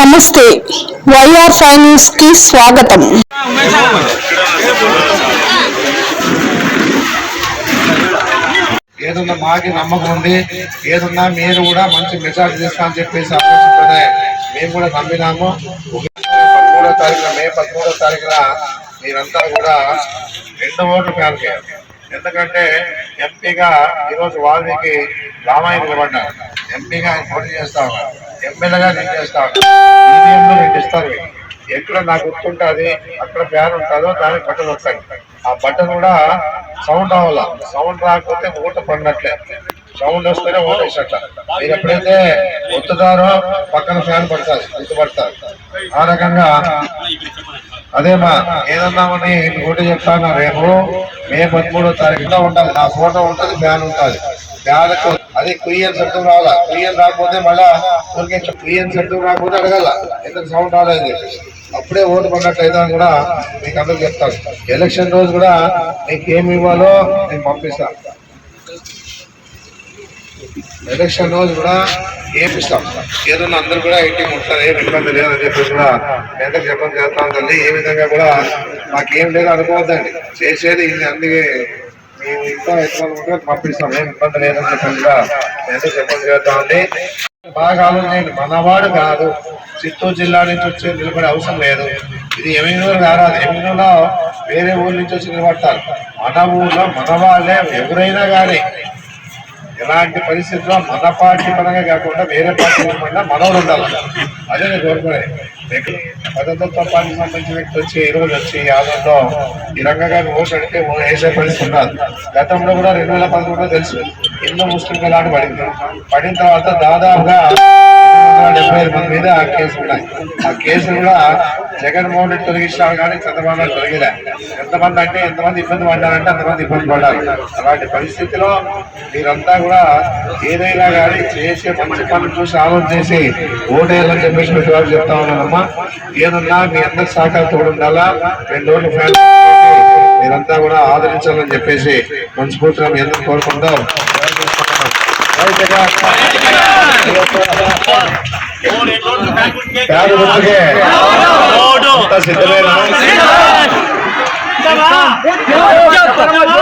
నమస్తే. YR five న్యూస్కి స్వాగతం. ఏదన్నా మాకి నమ్మకం ఉంది ఏదన్నా మీరు కూడా మంచి మెజార్టీ చేస్తా అని చెప్పేసి ఆలోచించనే మేము కూడా నమ్మినాము. పదమూడో తారీఖున మే పదమూడో తారీఖున మీరంతా కూడా రెండు ఓట్లు ఫ్యాన్కే ఎందుకంటే ఎంపీగా ఈరోజు వాల్మీకి రామాయణ నిలబడ్డారు. ఎంపీగా ఆయన పోటీ చేస్తా ఉన్నారు. ఎమ్మెల్యేగా నేను చేస్తాను ఈవీఎంలో నేను ఇస్తాను ఎక్కడ నాకు గుర్తుంటుంది అక్కడ ఫ్యాన్ ఉంటుందో దానికి బట్టలు వస్తాయి. ఆ బట్టలు కూడా సౌండ్ రావాల? సౌండ్ రాకపోతే ఊట పడినట్లే. సౌండ్ వస్తేనే ఓట వేసట మీరు ఎప్పుడైతే ఒత్తుదారో పక్కన ఫ్యాన్ పడతారు గుర్తుపడతారు. ఆ రకంగా అదేమా ఏదన్నామని ఒకటి చెప్తాను రేపు మే పదమూడో తారీఖులో ఉండాలి. నా ఫోటో ఉంటుంది ఫ్యాన్ ఉంటుంది. ఫ్యాన్ అదే కుయ్యన్ శబ్దం రావాలా? కుయ్యన్ రాకపోతే మళ్ళా ఊరికే కుయ్యన్ శబ్దం రాకపోతే అడగాల. ఎందుకు సౌండ్ రాలేదు చెప్పేసి. అప్పుడే ఓటు పడినట్లయితే అని కూడా మీకు అందరికి చెప్తాను ఎలక్షన్ రోజు కూడా మీకు ఏమి ఇవ్వాలో నేను పంపిస్తాను ఎలక్షన్ రోజు కూడా ఏమిస్తాం ఏదన్నా అందరూ కూడా ఇంటికి ఉంటారు ఏం ఇబ్బంది లేదని చెప్పేసి కూడా ఎంత చెప్పడం చేస్తాం తల్లి ఏ విధంగా కూడా మాకేం లేదు అనుకోవద్దండి. చేసేది ఇది అందుకే మేము ఇంకా ఎక్కువ పంపిస్తాం ఏం ఇబ్బంది లేదని చెప్పకుండా కూడా ఎంత చెప్పడం చేస్తామండి బాగా ఆలోచించండి మనవాడు కాదు. చిత్తూరు జిల్లా నుంచి వచ్చి నిలబడే అవసరం లేదు. ఇది ఎమినూరు కాదు ఎమినూరులో వేరే ఊరి నుంచి వచ్చి నిలబడతారు. మన ఊళ్ళో మన వాళ్ళే ఎవరైనా కానీ ఎలాంటి పరిస్థితుల్లో మన పార్టీ పరంగా కాకుండా వేరే పార్టీ పరంగా మనవరు ఉండాలి. అదే నేను కోరుకునేది. మీకు పదతత్వ సంబంధించిన వ్యక్తి వచ్చి ఈ రోజు వచ్చి యాదవ్లో ఈ రంగంగా ఓటు అడిగితే వేసే పరిస్థితి ఉండదు గతంలో కూడా రెండు వేల పదకొండులో తెలుసు. ఎన్నో ముస్లిం లాంటి పడింది. పడిన తర్వాత దాదాపుగా డెబ్బై ఐదు మంది మీద కేసులు ఉన్నాయి. ఆ కేసులు కూడా జగన్మోహన్ రెడ్డి తొలగించారు కానీ చంద్రబాబు నాయుడు తొలగిలే. ఎంతమంది అంటే ఎంతమంది ఇబ్బంది పడ్డారంటే అంతమంది ఇబ్బంది పడ్డారు. అలాంటి పరిస్థితిలో మీరంతా కూడా ఏదైనా కానీ చేసే మంచి పనులు చూసి ఆలోచన చేసి ఓటేయాలని చెప్పేసి మీకు వారు చెప్తా ఉన్నానమ్మా. ఏదన్నా మీ అందరి సహకారం తోడు ఉండాలా? రెండు రోజులు ఫ్యామిలీ మీరంతా కూడా ఆదరించాలని చెప్పేసి మనస్ఫూర్తిగా మీ అందరూ కోరుకుంటాం Vai pegar. Vai pegar. Vai pegar. Vai pegar. Vai pegar. Vai pegar. Vai pegar. Vai pegar. Vai